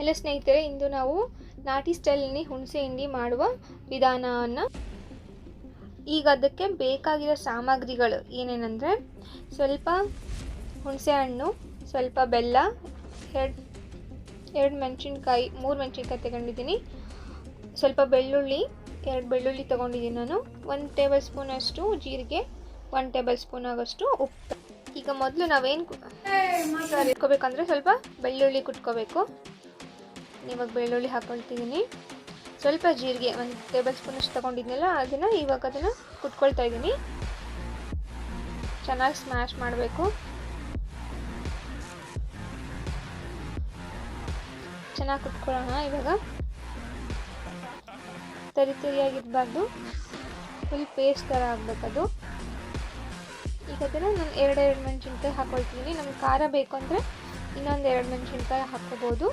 ಎಲ್ಲ ಸ್ನೇಹಿತರೆ ಇಂದು ನಾವು ನಾಟಿ ಸ್ಟೈಲ್ನಲ್ಲಿ ಹುಣಸೆ ಹಿಂಡಿ ಮಾಡುವ ವಿಧಾನವನ್ನು ಈಗ ಅದಕ್ಕೆ ಬೇಕಾಗಿರೋ ಸಾಮಗ್ರಿಗಳು ಏನೇನೆಂದರೆ ಸ್ವಲ್ಪ ಹುಣಸೆ ಹಣ್ಣು ಸ್ವಲ್ಪ ಬೆಲ್ಲ ಎರಡು ಎರಡು ಮೆಣಸಿನ್ಕಾಯಿ ಮೂರು ಮೆಣಸಿನ್ಕಾಯಿ ತಗೊಂಡಿದ್ದೀನಿ. ಸ್ವಲ್ಪ ಬೆಳ್ಳುಳ್ಳಿ ಎರಡು ಬೆಳ್ಳುಳ್ಳಿ ತೊಗೊಂಡಿದ್ದೀನಿ ನಾನು. ಒಂದು ಟೇಬಲ್ ಸ್ಪೂನಷ್ಟು ಜೀರಿಗೆ ಒನ್ ಟೇಬಲ್ ಸ್ಪೂನ್ ಆಗೋಷ್ಟು ಉಪ್ಪು. ಈಗ ಮೊದಲು ನಾವೇನು ಇಟ್ಕೋಬೇಕಂದ್ರೆ ಸ್ವಲ್ಪ ಬೆಳ್ಳುಳ್ಳಿ ಕುಟ್ಕೋಬೇಕು. ಇವಾಗ ಬೆಳ್ಳುಳ್ಳಿ ಹಾಕೊಳ್ತಿದ್ದೀನಿ. ಸ್ವಲ್ಪ ಜೀರಿಗೆ ಒಂದು ಟೇಬಲ್ ಸ್ಪೂನಷ್ಟು ತೊಗೊಂಡಿದ್ನಲ್ಲ, ಅದನ್ನು ಇವಾಗ ಅದನ್ನು ಕುಟ್ಕೊಳ್ತಾ ಇದ್ದೀನಿ. ಚೆನ್ನಾಗಿ ಸ್ಮ್ಯಾಶ್ ಮಾಡಬೇಕು. ಚೆನ್ನಾಗಿ ಕುಟ್ಕೊಳ್ಳೋಣ ಇವಾಗ. ತರಿ ತರಿಯಾಗಿರಬಾರ್ದು ಫುಲ್ ಪೇಸ್ಟ್ ಥರ ಆಗಬೇಕದು ಈಗ ಅದನ್ನು ನಾನು ಎರಡೆರಡು ಎರಡು ಮೆಣಸಿನ್ಕಾಯಿ ಹಾಕ್ಕೊಳ್ತೀನಿ ನಮ್ಗೆ ಖಾರ ಬೇಕು ಅಂದರೆ ಇನ್ನೊಂದು ಎರಡು ಮೆಣಸಿನ್ಕಾಯಿ ಹಾಕ್ಕೋಬೋದು.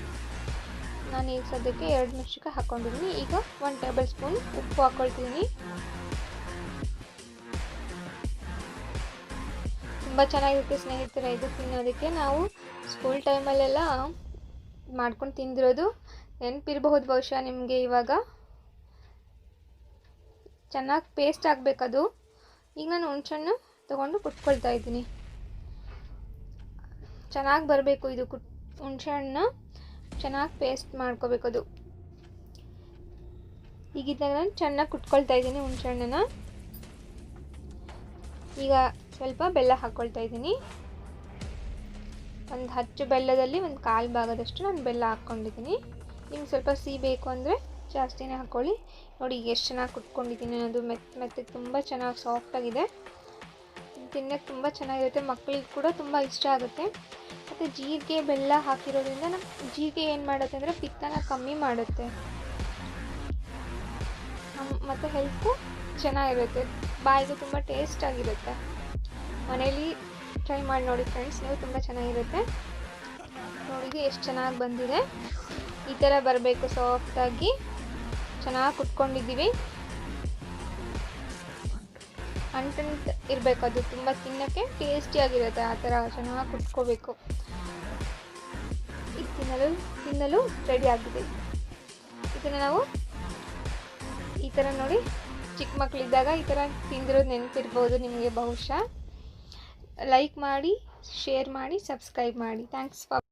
ನಾನು ಈಗ ಸದ್ಯಕ್ಕೆ ಎರಡು ಮೆಣಸಿನ್ಕಾಯಿ ಹಾಕ್ಕೊಂಡಿದ್ದೀನಿ ಈಗ ಒನ್ ಟೇಬಲ್ ಸ್ಪೂನ್ ಉಪ್ಪು ಹಾಕ್ಕೊಳ್ತೀನಿ ತುಂಬ ಚೆನ್ನಾಗಿರುತ್ತೆ ಸ್ನೇಹಿತರೆ ಇದು ತಿನ್ನೋದಕ್ಕೆ. ನಾವು ಸ್ಕೂಲ್ ಟೈಮಲ್ಲೆಲ್ಲ ಮಾಡ್ಕೊಂಡು ತಿಂದಿರೋದು ನೆನಪಿರಬಹುದು ಬಹುಶಃ ನಿಮಗೆ ಇವಾಗ. ಚೆನ್ನಾಗಿ ಪೇಸ್ಟ್ ಆಗಬೇಕದು. ಈಗ ನಾನು ಹುಣ್ಸೆಹಣ್ಣು ತೊಗೊಂಡು ಕುಟ್ಕೊಳ್ತಾ ಇದ್ದೀನಿ. ಚೆನ್ನಾಗಿ ಬರಬೇಕು ಇದು ಕುಟ್, ಹುಣ್ಸೆಹಣ್ಣು. ಚೆನ್ನಾಗಿ ಪೇಸ್ಟ್ ಮಾಡ್ಕೋಬೇಕು ಅದು ಈಗಿದ್ದಾಗ ನಾನು ಚೆನ್ನಾಗಿ ಕುಟ್ಕೊಳ್ತಾ ಇದ್ದೀನಿ ಹುಣಸೆಹಣ್ಣನ ಈಗ ಸ್ವಲ್ಪ ಬೆಲ್ಲ ಹಾಕ್ಕೊಳ್ತಾ ಇದ್ದೀನಿ. ಒಂದು ಹಚ್ಚು ಬೆಲ್ಲದಲ್ಲಿ ಒಂದು ಕಾಲು ಭಾಗದಷ್ಟು ನಾನು ಬೆಲ್ಲ ಹಾಕ್ಕೊಂಡಿದ್ದೀನಿ. ನಿಮ್ಗೆ ಸ್ವಲ್ಪ ಸಿಹಿ ಬೇಕು ಅಂದರೆ ಜಾಸ್ತಿನೇ ಹಾಕ್ಕೊಳ್ಳಿ ನೋಡಿ ಎಷ್ಟು ಚೆನ್ನಾಗಿ ಕುಟ್ಕೊಂಡಿದ್ದೀನಿ ಅದು ಮೆತ್ತ ಮೆತ್ತ ತುಂಬ ಚೆನ್ನಾಗಿ ಸಾಫ್ಟಾಗಿದೆ ತಿನ್ನೋಕ್ಕೆ ತುಂಬ ಚೆನ್ನಾಗಿರುತ್ತೆ ಮಕ್ಕಳಿಗೆ ಕೂಡ ತುಂಬ ಇಷ್ಟ ಆಗುತ್ತೆ. ಮತ್ತು ಜೀರಿಗೆ ಬೆಲ್ಲ ಹಾಕಿರೋದ್ರಿಂದ ನಮ್ಮ ಜೀರಿಗೆ ಏನು ಮಾಡುತ್ತೆ ಅಂದರೆ ಪಿತ್ತನ ಕಮ್ಮಿ ಮಾಡುತ್ತೆ. ಮತ್ತು ಹೆಲ್ತು ಚೆನ್ನಾಗಿರುತ್ತೆ. ಬಾಯಿಗೆ ತುಂಬ ಟೇಸ್ಟಾಗಿರುತ್ತೆ ಮನೇಲಿ ಟ್ರೈ ಮಾಡಿ ನೋಡಿ ಫ್ರೆಂಡ್ಸ್ ನೀವು ತುಂಬ ಚೆನ್ನಾಗಿರುತ್ತೆ. ನೋಡಿದ್ರೆ ಎಷ್ಟು ಚೆನ್ನಾಗಿ ಬಂದಿದೆ. ಈ ಥರ ಬರಬೇಕು ಸಾಫ್ಟಾಗಿ ಚೆನ್ನಾಗಿ ಕುಟ್ಕೊಂಡಿದ್ದೀವಿ. ಅಂಟಂಟ್ ಇರಬೇಕು, ಅದು ತುಂಬ ತಿನ್ನೋಕ್ಕೆ ಟೇಸ್ಟಿಯಾಗಿರುತ್ತೆ ಆ ಥರ ಚೆನ್ನಾಗಿ ಕುಟ್ಕೋಬೇಕು. ಇದು ತಿನ್ನಲು ತಿನ್ನಲು ರೆಡಿ ಆಗಿದೆ. ಇದನ್ನು ನಾವು ಈ ಥರ ನೋಡಿ, ಚಿಕ್ಕ ಮಕ್ಕಳಿದ್ದಾಗ ಈ ಥರ ತಿಂದಿರೋದು ನೆನಪಿರ್ಬೋದು ನಿಮಗೆ ಬಹುಶಃ. ಲೈಕ್ ಮಾಡಿ ಶೇರ್ ಮಾಡಿ ಸಬ್ಸ್ಕ್ರೈಬ್ ಮಾಡಿ. Thanks for